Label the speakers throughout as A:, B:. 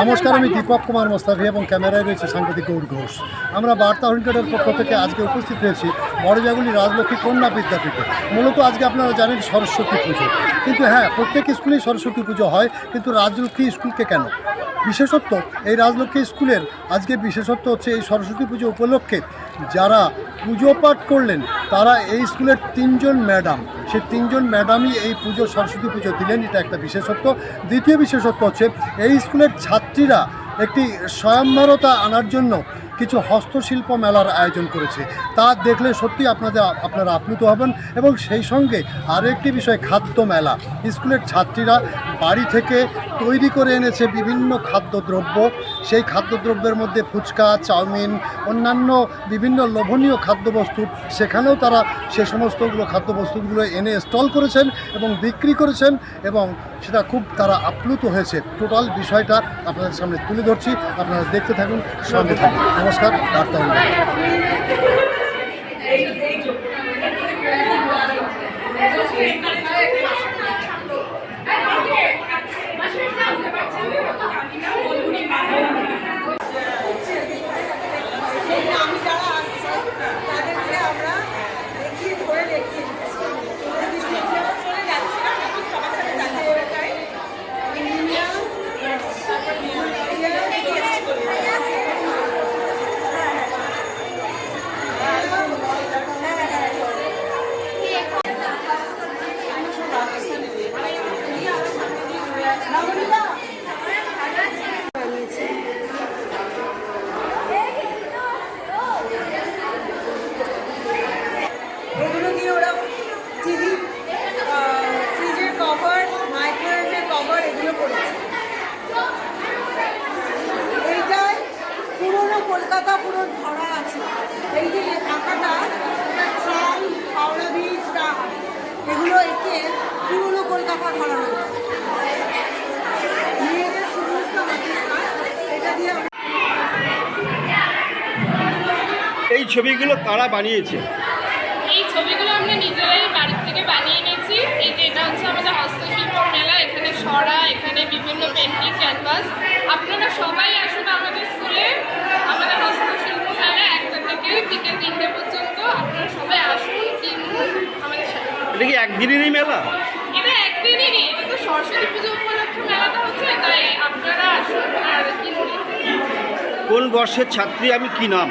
A: নমস্কার, আমি দীপক কুমার মোস্তাফি এবং ক্যামেরায় রয়েছে সাংবাদিক গৌর ঘোষ। আমরা বার্তা হুন্টেডের পক্ষ থেকে আজকে উপস্থিত হয়েছি বড়জাগুলি রাজলক্ষ্মী কন্যা বিদ্যাপীঠে। মূলত আজকে আপনারা জানেন সরস্বতী পুজো। কিন্তু হ্যাঁ প্রত্যেক স্কুলেই সরস্বতী পুজো হয়, কিন্তু রাজলক্ষ্মী স্কুলকে কেন? বিশেষত্ব, এই রাজলক্ষ্মী স্কুলের আজকে বিশেষত্ব হচ্ছে এই সরস্বতী পুজো উপলক্ষে যারা পুজো পাঠ করলেন, তারা এই স্কুলের তিনজন ম্যাডাম। সেই তিনজন ম্যাডামই এই পুজো, সরস্বতী পুজো দিলেন, এটা একটা বিশেষত্ব। দ্বিতীয় বিশেষত্ব হচ্ছে, এই স্কুলের ছাত্রীরা একটি স্বয়ম্বরতা আনার জন্য কিছু হস্তশিল্প মেলার আয়োজন করেছে। তা দেখলে সত্যি আপনাদের, আপনারা আপ্লুত হবেন এবং সেই সঙ্গে আরও একটি বিষয়, খাদ্য মেলা। স্কুলের ছাত্রীরা বাড়ি থেকে তৈরি করে এনেছে বিভিন্ন খাদ্যদ্রব্য। সেই খাদ্যদ্রব্যের মধ্যে ফুচকা, চাউমিন, অন্যান্য বিভিন্ন লোভনীয় খাদ্যবস্তু, সেখানেও তারা সে সমস্তগুলো খাদ্যবস্তুগুলো এনে স্টল করেছেন এবং বিক্রি করেছেন এবং সেটা খুব তারা আপ্লুত হয়েছে। টোটাল বিষয়টা আপনাদের সামনে তুলে ধরছি। আপনারা দেখতে থাকুন, সঙ্গে থাকুন। নমস্কার, বার্তা হল
B: আমি যারা আসছে তাদেরকে আমরা দেখিয়ে ধরে দেখিয়ে দিচ্ছি যদি ভিডিও চলে যাচ্ছিলাম এখন সবার সাথে দেখা হয়ে যায় ইন্ডিয়া তারপর ইন্ডিয়া টেস্ট করে এগুলো দিয়ে ওরা টিভি ফ্রিজের কভার মাইক্রোওয়েভের কভার এগুলো করেছে এইটায় পুরোনো কলকাতা পুরো ধরা আছে এই যে আঁকাটা ট্রাম হাওড়া ব্রিজ ডাক এগুলো একে পুরোনো কলকাতা ধরা হয়েছে মেয়েদের সমস্ত হাতের কাজ এটা দিয়ে আমরা
C: এই ছবিগুলো কারা বানিয়েছে।
D: এই ছবিগুলো আমরা নিজেরাই বাড়ির থেকে বানিয়ে নিয়েছি এই যে এটা হচ্ছে আমাদের হস্তশিল্প মেলা এখানে সরা এখানে বিভিন্ন পেন্টিং ক্যানভাস। আপনারা সবাই আসুন আমাদের স্কুলে। আমাদের হস্তশিল্প মেলা একটা থেকে বিকেল তিনটে পর্যন্ত। আপনারা সবাই আসুন কিনুন আমাদের সাথে।
C: এটা কি একদিনেরই মেলা?
D: এটা একদিনেরই। এটা তো সরস্বতী পুজো উপলক্ষে মেলাটা হচ্ছে তাই আপনারা আসুন আর কিনুন।
C: কোন বর্ষের ছাত্রী আমি কি নাম?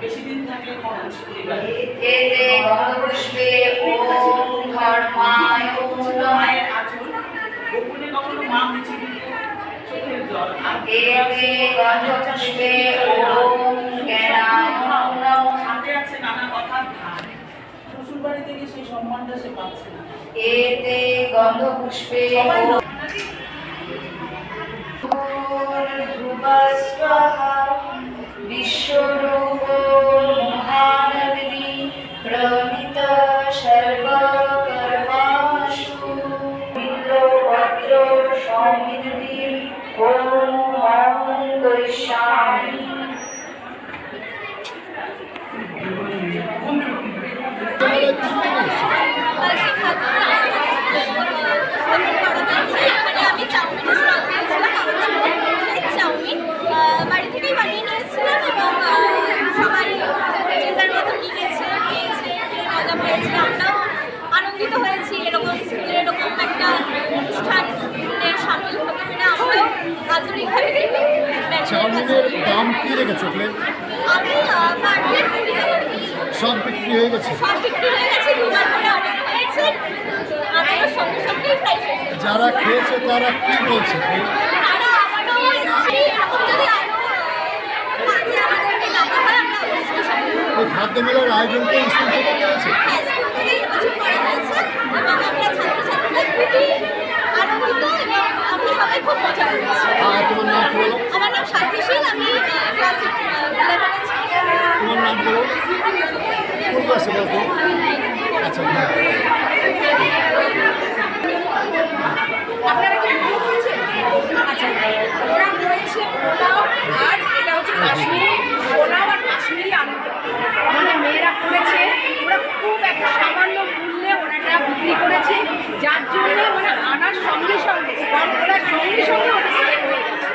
D: রাজলক্ষ্মী কন্যা বিদ্যালয়।
E: এতে গন্ধপুষ্পে ওম আধার সপ্তাহি দীর্ঘ দেবতার এতে গন্ধপুষ্পে ওম ধর্মায় নমঃ এতে গন্ধপুষ্পে ওম জ্ঞানায়
F: হাতে আছে নানা কথার ধার শ্বশুর বাড়ি থেকে সেই সম্মানটা সে পাচ্ছে না।
E: এতে গন্ধপুষ্পে বিশ্বরূপ করিষ্যামি
G: আমি চাউমিন বাড়ি এবং যে নিয়েছে খেয়েছে পেয়েছে আনন্দিত হয়েছি এরকম এরকম একটা অনুষ্ঠানে সামিল হতে পেরে আমরাও
A: চাউমিনের দাম কী রেখেছো প্লেট। সব বিক্রি হয়ে গেছে?
G: হয়ে
A: যারা খেয়েছে তারা কী বলছে? এই খাদ্য মেলার আয়োজন করে স্কুল থেকে করেছে
G: করা হয়েছে এবং আমরা করছি
A: তোমার নাম কি বলো?
G: আমার নাম সাথীশীল আমি ক্লাস ইলেভেনে
A: তোমার নাম বলো? কোন ক্লাসে বলতো আচ্ছা হ্যাঁ।
H: আপনারা কি আচ্ছা ওরা পোলাও আর এটা হচ্ছে কাশ্মীরি পোলাও আর কাশ্মীরি আলু মানে মেয়েরা করেছে ওরা খুব একটা সামান্য মূল্যে ওরা এটা বিক্রি করেছে। যার জন্য মানে আনার সঙ্গে সঙ্গে সঙ্গে সঙ্গে ওটা সেল হয়ে গেছে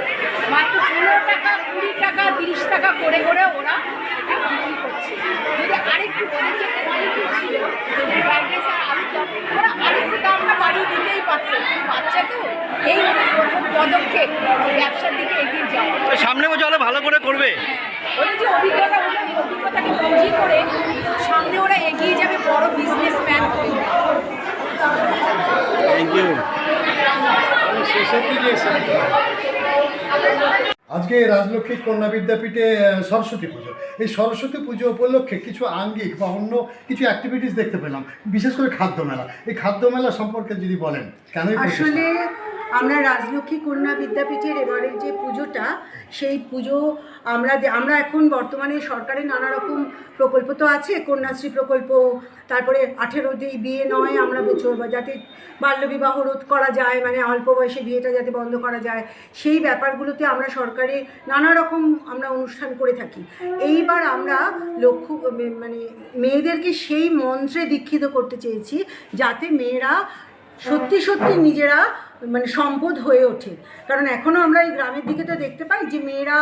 H: মাত্র পনেরো টাকা কুড়ি টাকা তিরিশ টাকা করে করে ওরা এটা বিক্রি করছে। যদি আরেকটু ওদের যে কোয়ালিটি ছিল যদি ফ্রাইড রাইস আর আলুর দম ওরা আরেকটু দামটা বাড়িয়ে দিতেই বাচ্চা তো এই প্রথম পদক্ষেপ ব্যবসার দিকে এগিয়ে যাওয়া।
C: সামনে বছর আরও ভালো করে করবে।
H: ওদের যে অভিজ্ঞতা ওদের এই অভিজ্ঞতাকে পুঁজি করে সামনে ওরা এগিয়ে যাবে বড় বিজনেসম্যান হবে
C: থ্যাংক ইউ
A: শেষের দিকে এসে আজকে রাজলক্ষ্মী কন্যা বিদ্যাপীঠে সরস্বতী পুজো এই সরস্বতী পুজো উপলক্ষে কিছু আঙ্গিক বা অন্য কিছু অ্যাক্টিভিটিস দেখতে পেলাম, বিশেষ করে খাদ্য মেলা এই খাদ্য মেলা সম্পর্কে যদি বলেন কেন?
B: আসলে আমরা রাজলক্ষ্মী কন্যা বিদ্যাপীঠের এবারের যে পুজোটা, সেই পুজো আমরা আমরা এখন বর্তমানে সরকারের নানা রকম প্রকল্প তো আছে, কন্যাশ্রী প্রকল্প, তারপরে আঠেরো আঠেরোতেই বিয়ে নয়, আমরা বছর যাতে বাল্যবিবাহ রোধ করা যায় মানে অল্প বয়সে বিয়েটা যাতে বন্ধ করা যায়, সেই ব্যাপারগুলোতে আমরা সরকারে নানা রকম আমরা অনুষ্ঠান করে থাকি। এইবার আমরা লক্ষ্য মানে মেয়েদেরকে সেই মন্ত্রে দীক্ষিত করতে চেয়েছি, যাতে মেয়েরা সত্যি সত্যি নিজেরা মানে সম্পদ হয়ে ওঠে। কারণ এখনও আমরা এই গ্রামের দিকে তো দেখতে পাই যে মেয়েরা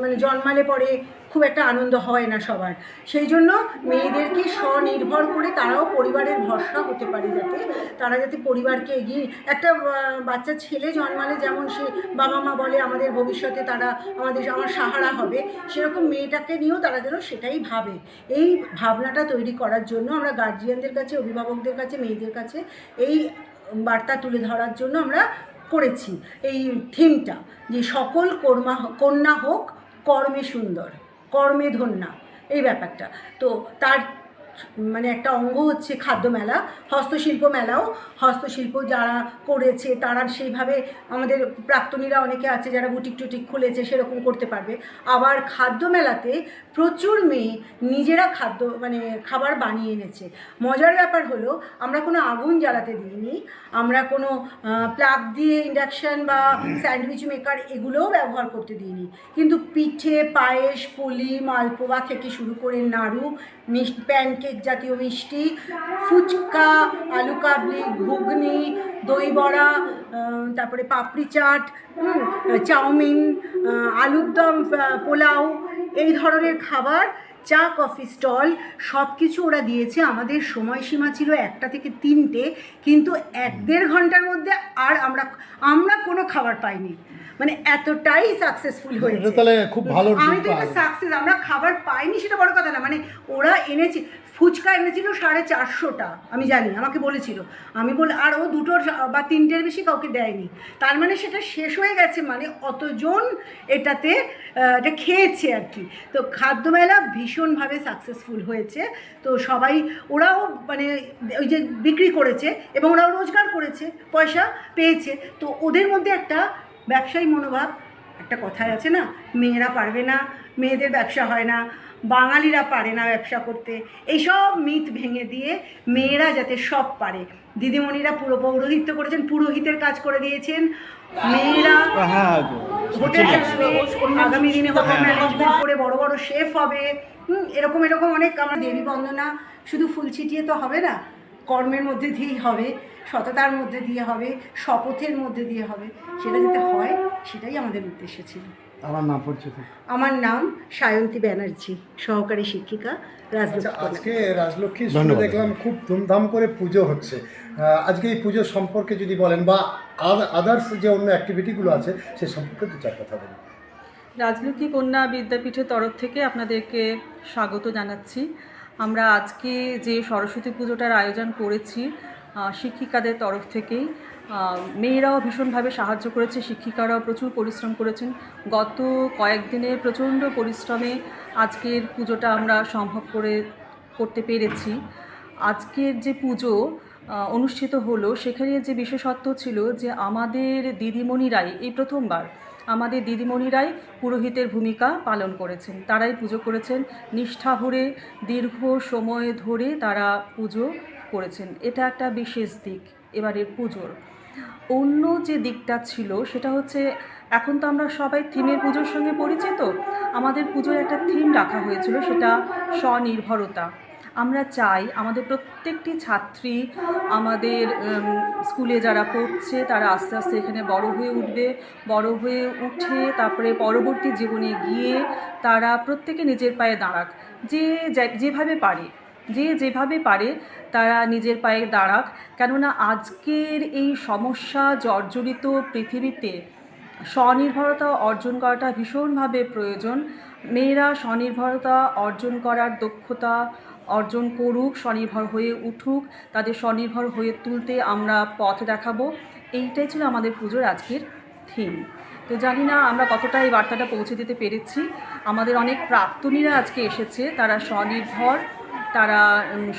B: মানে জন্মালে পরে খুব একটা আনন্দ হয় না সবার। সেই জন্য মেয়েদেরকে স্বনির্ভর করে তারাও পরিবারের ভরসা হতে পারে যাতে তারা যাতে পরিবারকে এগিয়ে, একটা বাচ্চা ছেলে জন্মালে যেমন সে বাবা মা বলে, আমাদের ভবিষ্যতে তারা আমাদের, আমার সাহারা হবে, সেরকম মেয়েটাকে নিয়েও তারা যেন সেটাই ভাবে। এই ভাবনাটা তৈরি করার জন্য আমরা গার্জিয়ানদের কাছে, অভিভাবকদের কাছে, মেয়েদের কাছে এই বার্তা তুলে ধরার জন্য আমরা করেছি। এই থিমটা যে সকল কর্মা কন্যা হোক কর্মে সুন্দর, কর্মে ধন্যা, এই ব্যাপারটা। তো তার মানে একটা অঙ্গ হচ্ছে খাদ্য মেলা, হস্তশিল্প মেলাও। হস্তশিল্প যারা করেছে তারা সেইভাবে আমাদের প্রাক্তনীরা অনেকে আছে যারা বুটিক টুটিক খুলেছে সেরকম করতে পারবে। আবার খাদ্য মেলাতে প্রচুর মেয়ে নিজেরা খাদ্য মানে খাবার বানিয়ে এনেছে। মজার ব্যাপার হলো, আমরা কোনো আগুন জ্বালাতে দিইনি। আমরা কোনো প্লাগ দিয়ে ইন্ডাকশান বা স্যান্ডউইচ মেকার এগুলোও ব্যবহার করতে দিইনি। কিন্তু পিঠে, পায়েস, পুলি, মালপোয়া থেকে শুরু করে নাড়ু মিষ্টি প্যানকেক জাতীয় মিষ্টি, ফুচকা, আলু কাবলি, ঘুগনি, দই বড়া তারপরে পাপড়ি চাট চাউমিন আলুর দম পোলাও, এই ধরনের খাবার চা, কফি স্টল সব কিছু ওরা দিয়েছে। আমাদের সময়সীমা ছিল একটা থেকে তিনটে, কিন্তু এক দেড় ঘণ্টার মধ্যে আর আমরা আমরা কোনো খাবার পাইনি। মানে এতটাই সাকসেসফুল হয়েছে।
A: তাহলে খুব ভালো
B: আমি তো এটা সাকসেস আমরা খাবার পাইনি সেটা বড় কথা না মানে ওরা এনেছে ফুচকা এনেছিল সাড়ে চারশোটা আমি জানি আমাকে বলেছিল। আমি বল আর ও দুটোর বা তিনটের বেশি কাউকে দেয়নি। তার মানে সেটা শেষ হয়ে গেছে মানে অতজন এটাতে এটা খেয়েছে আর কি। তো খাদ্যমেলা ভীষণভাবে সাকসেসফুল হয়েছে। তো সবাই ওরাও মানে ওই যে বিক্রি করেছে এবং ওরাও রোজগার করেছে পয়সা পেয়েছে। তো ওদের মধ্যে একটা ব্যবসায়ী মনোভাব একটা কথায় আছে না মেয়েরা পারবে না মেয়েদের ব্যবসা হয় না বাঙালিরা পারে না ব্যবসা করতে। এইসব মিথ ভেঙে দিয়ে মেয়েরা যাতে সব পারে। দিদিমণিরা পুরো পৌরোহিত্য করেছেন পুরোহিতের কাজ করে দিয়েছেন। মেয়েরা
C: হ্যাঁ
B: হোটেল চালাবে আগামী দিনে হোটেল ম্যানেজমেন্ট করে বড় বড় শেফ হবে। হুম, এরকম এরকম অনেক আমার দেবী বন্দনা শুধু ফুল ছিটিয়ে তো হবে না কর্মের মধ্যে দিয়েই হবে। সততার মধ্যে দিয়ে হবে শপথের মধ্যে দিয়ে হবে। সেটা যাতে হয় সেটাই আমাদের উদ্দেশ্য ছিল।
A: আমার নাম পরিচিত।
B: আমার নাম সায়ন্তী ব্যানার্জি সহকারী শিক্ষিকা
A: আচ্ছা
B: রাজলক্ষ্মী
A: আজকে রাজলক্ষ্মী শুনে দেখলাম খুব ধুমধাম করে পুজো হচ্ছে। আজকে এই পুজো সম্পর্কে যদি বলেন বা আদার্স যে অন্য অ্যাক্টিভিটিগুলো আছে সে সম্পর্কে দু চার কথা বলুন।
I: রাজলক্ষ্মী কন্যা বিদ্যাপীঠের তরফ থেকে আপনাদেরকে স্বাগত জানাচ্ছি। আমরা আজকে যে সরস্বতী পুজোটার আয়োজন করেছি শিক্ষিকাদের তরফ থেকেই মেয়েরাও ভীষণভাবে সাহায্য করেছে, শিক্ষিকারাও প্রচুর পরিশ্রম করেছেন। গত কয়েকদিনের প্রচণ্ড পরিশ্রমে আজকের পুজোটা আমরা সম্ভব করে, করতে পেরেছি। আজকের যে পুজো অনুষ্ঠিত হলো, সেখানে যে বিশেষত্ব ছিল যে আমাদের দিদিমণিরাই, এই প্রথমবার আমাদের দিদিমণিরাই পুরোহিতের ভূমিকা পালন করেছেন। তারাই পুজো করেছেন। নিষ্ঠা ভরে, দীর্ঘ সময় ধরে তারা পুজো করেছেন। এটা একটা বিশেষ দিক, এবারের পুজোর। অন্য যে দিকটা ছিল, সেটা হচ্ছে এখন তো আমরা সবাই থিমের পুজোর সঙ্গে পরিচিত। আমাদের পুজোর একটা থিম রাখা হয়েছিল, সেটা স্বনির্ভরতা। আমরা চাই আমাদের প্রত্যেকটি ছাত্রী, আমাদের স্কুলে যারা পড়ছে, তারা আস্তে আস্তে এখানে বড় হয়ে উঠবে, বড় হয়ে উঠে তারপরে পরবর্তী জীবনে গিয়ে তারা প্রত্যেকে নিজের পায়ে দাঁড়াক। যে, যেভাবে পারে। যে যেভাবে পারে তারা নিজের পায়ে দাঁড়াক। কেননা আজকের এই সমস্যা জর্জরিত পৃথিবীতে স্বনির্ভরতা অর্জন করাটা ভীষণভাবে প্রয়োজন। মেয়েরা স্বনির্ভরতা অর্জন করার দক্ষতা অর্জন করুক, স্বনির্ভর হয়ে উঠুক, তাদের স্বনির্ভর হয়ে তুলতে আমরা পথ দেখাবো। এইটাই ছিল আমাদের পুজোর আজকের থিম তো জানি না আমরা কতটা এই বার্তাটা পৌঁছে দিতে পেরেছি। আমাদের অনেক প্রাক্তনীরা আজকে এসেছে, তারা স্বনির্ভর তারা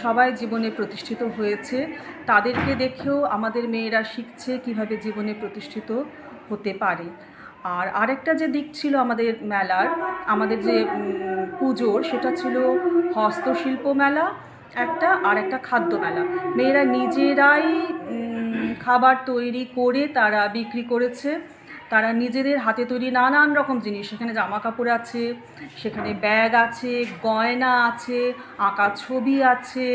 I: সবাই জীবনে প্রতিষ্ঠিত হয়েছে। তাদেরকে দেখেও আমাদের মেয়েরা শিখছে কীভাবে জীবনে প্রতিষ্ঠিত হতে পারে। আর আরেকটা যে দিক ছিল আমাদের মেলার, আমাদের যে পুজোর, সেটা ছিল হস্তশিল্প মেলা একটা, আর একটা খাদ্য মেলা। মেয়েরা নিজেরাই খাবার তৈরি করে তারা বিক্রি করেছে। তারা নিজেদের হাতে তৈরি নানান রকম জিনিস। সেখানে জামা কাপড় আছে, সেখানে ব্যাগ আছে, গয়না আছে, আঁকা ছবি আছে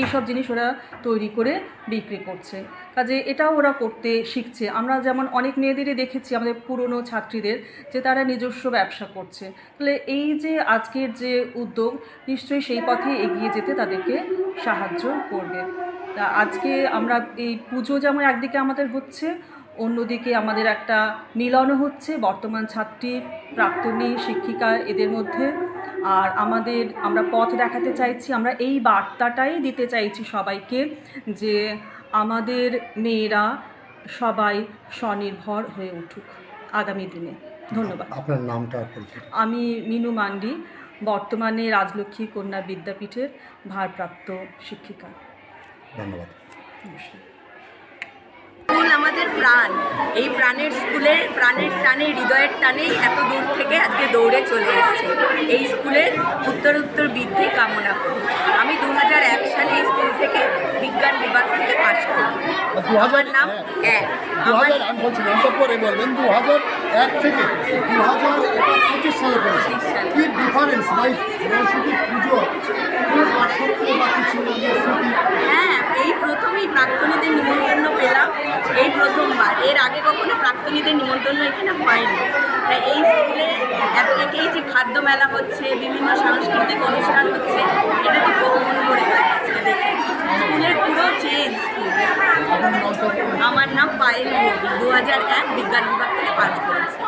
I: এইসব জিনিস ওরা তৈরি করে বিক্রি করছে। কাজে এটাও ওরা করতে শিখছে। আমরা যেমন অনেক মেয়েদেরই দেখেছি, আমাদের পুরনো ছাত্রীদের, যে তারা নিজস্ব ব্যবসা করছে। তাহলে এই যে আজকের যে উদ্যোগ, নিশ্চয়ই সেই পথে এগিয়ে যেতে তাদেরকে সাহায্য করবে। তা আজকে আমরা এই পুজো যেমন একদিকে আমাদের হচ্ছে অন্যদিকে আমাদের একটা মিলনও হচ্ছে বর্তমান ছাত্রী প্রাক্তনী শিক্ষিকা এদের মধ্যে। আর আমাদের আমরা পথ দেখাতে চাইছি আমরা এই বার্তাটাই দিতে চাইছি সবাইকে যে আমাদের মেয়েরা সবাই স্বনির্ভর হয়ে উঠুক আগামী দিনে। ধন্যবাদ।
A: আপনার নামটা
I: আমি মিনু মান্ডি বর্তমানে রাজলক্ষ্মী কন্যা বিদ্যাপীঠের ভারপ্রাপ্ত শিক্ষিকা।
A: ধন্যবাদ।
I: নমস্কার।
J: স্কুল আমাদের প্রাণ। এই প্রাণের স্কুলে প্রাণের টানে হৃদয়ের টানেই এত দূর থেকে আজকে দৌড়ে চলে এসেছে। এই স্কুলের উত্তর উত্তর বৃদ্ধি কামনা করি। আমি দু এক সালে এই স্কুল থেকে বিজ্ঞান বিভাগ থেকে পাশ করি। আমার নাম এক। আমার
A: আমি বলছি নামটা পরে বলবেন দু হাজার এক থেকে দু হাজার পঁচিশ সালে। করেছে কি ডিফারেন্স ভাই সরস্বতী পুজো
J: হ্যাঁ প্রথমেই প্রাক্তনীদের নিমন্ত্রণ পেলাম এই প্রথমবার। এর আগে কখনো প্রাক্তনীদের নিমন্ত্রণ এখানে হয়নি। তাই এই স্কুলে এত থেকেই যে খাদ্য মেলা হচ্ছে, বিভিন্ন সাংস্কৃতিক অনুষ্ঠান হচ্ছে, এটা তো মন করে স্কুলের পুরো চেঞ্জ আমার নাম পায়েল মোদি দু হাজার এক বিজ্ঞান বিভাগ থেকে পাস করেছি।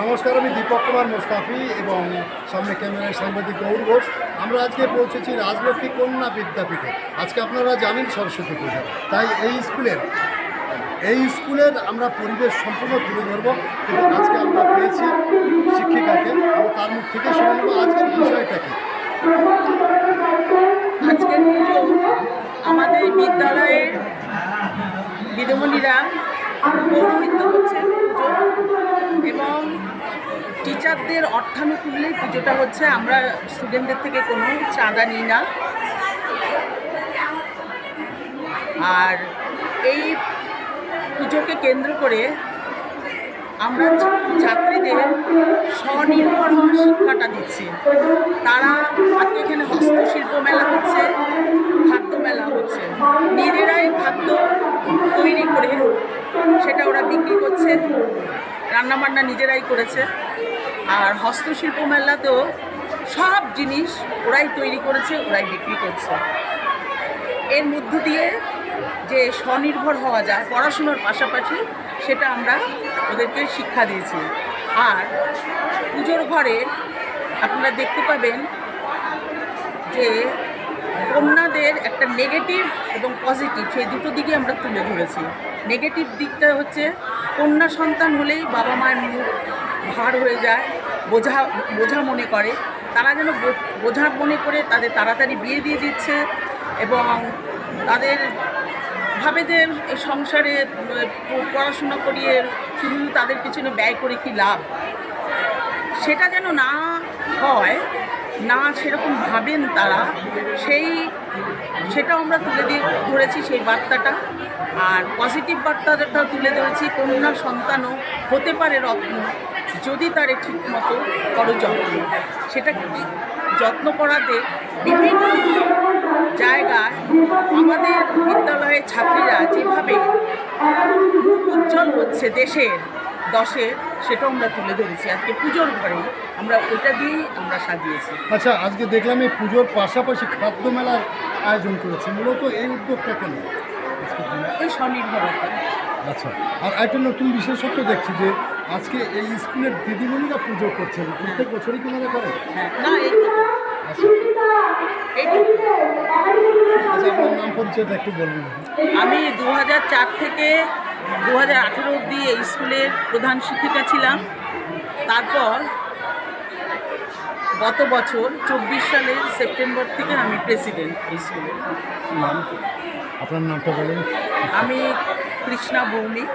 A: নমস্কার, আমি দীপক কুমার মোস্তাফি এবং সামনে ক্যামেরায় সাংবাদিক গৌর ঘোষ। আমরা আজকে পৌঁছেছি রাজলক্ষ্মী কন্যা বিদ্যাপীঠে। আজকে আপনারা জানেন সরস্বতী পুজো। তাই এই স্কুলের এই স্কুলের আমরা পরিবেশ সম্পূর্ণ তুলে ধরব কিন্তু আজকে আমরা পেয়েছি শিক্ষিকাকে এবং তার মুখ থেকে শুনে নেব আজকের বিষয়টা কি।
E: আজকের পুজো আমাদের বিদ্যালয়ের দিদিমণিরা পৌরোহিত্য করছেন এবং টিচারদের অর্থানুকূল্যেই পুজোটা হচ্ছে, আমরা স্টুডেন্টদের থেকে কোনো চাঁদা নিই না। আর এই পুজোকে কেন্দ্র করে আমরা ছাত্রীদের স্বনির্ভর হওয়ার শিক্ষাটা দিচ্ছি। তারা আজকে এখানে হস্তশিল্প মেলা হচ্ছে, খাদ্য মেলা হচ্ছে। নিজেরাই খাদ্য তৈরি করে সেটা ওরা বিক্রি করছে, রান্নাবান্না নিজেরাই করেছে। আর হস্তশিল্প মেলাতেও সব জিনিস ওরাই তৈরি করেছে, ওরাই বিক্রি করছে। এর মধ্য দিয়ে যে স্বনির্ভর হওয়া যায়, পড়াশুনোর পাশাপাশি সেটা আমরা ওদেরকে শিক্ষা দিয়েছি। আর পুজোর ঘরে আপনারা দেখতে পাবেন যে কন্যাদের একটা নেগেটিভ এবং পজিটিভ সেই দুটো দিকে আমরা তুলে ধরেছি। নেগেটিভ দিকটা হচ্ছে কন্যা সন্তান হলেই বাবা মায়ের মুখ ভার হয়ে যায়, বোঝা বোঝা মনে করে। তারা যেন বোঝা মনে করে তাদের তাড়াতাড়ি বিয়ে দিয়ে দিচ্ছে এবং তাদের ভাবে যে সংসারে পড়াশোনা করিয়ে শুধু তাদের পিছনে ব্যয় করে কি লাভ? সেটা যেন না হয়, না সেরকম ভাবেন তারা, সেই, সেটাও আমরা তুলে দিয়ে, ধরেছি সেই বার্তাটা। আর পজিটিভ বার্তাটা তুলে ধরেছি, কন্যা সন্তানও হতে পারে রত্ন। যদি তারে ঠিক মতো করো যত্ন সেটা কি যত্ন করাতে বিভিন্ন জায়গায় আমাদের বিদ্যালয়ের ছাত্রীরা যেভাবে মুখ উজ্জ্বল হচ্ছে দেশের দশে সেটাও আমরা তুলে ধরেছি। আজকে পুজোর ঘরে আমরা ওটা দিয়েই আমরা সাজিয়েছি।
A: আচ্ছা আজকে দেখলাম এই পুজোর পাশাপাশি খাদ্য মেলার আয়োজন করেছে। মূলত এই উদ্যোগটা কেন?
E: ওই স্বনির্ভরতা।
A: আচ্ছা আর একটা নতুন বিশেষত্ব দেখছি যে আজকে এই স্কুলের দিদিমণিরা পুজো করছেন। প্রত্যেক বছরই কি ওনারা করে
E: হ্যাঁ না এই
A: আচ্ছা। আচ্ছা আপনার নাম পরিচয়টা একটু বলবেন।
E: আমি দু থেকে দু হাজার আঠেরো অবধি এই স্কুলের প্রধান শিক্ষিকা ছিলাম। তারপর গত বছর চব্বিশ সালের সেপ্টেম্বর থেকে আমি প্রেসিডেন্ট এই স্কুলের
A: নাম? আপনার নামটা বলুন।
E: আমি কৃষ্ণা ভৌমিক।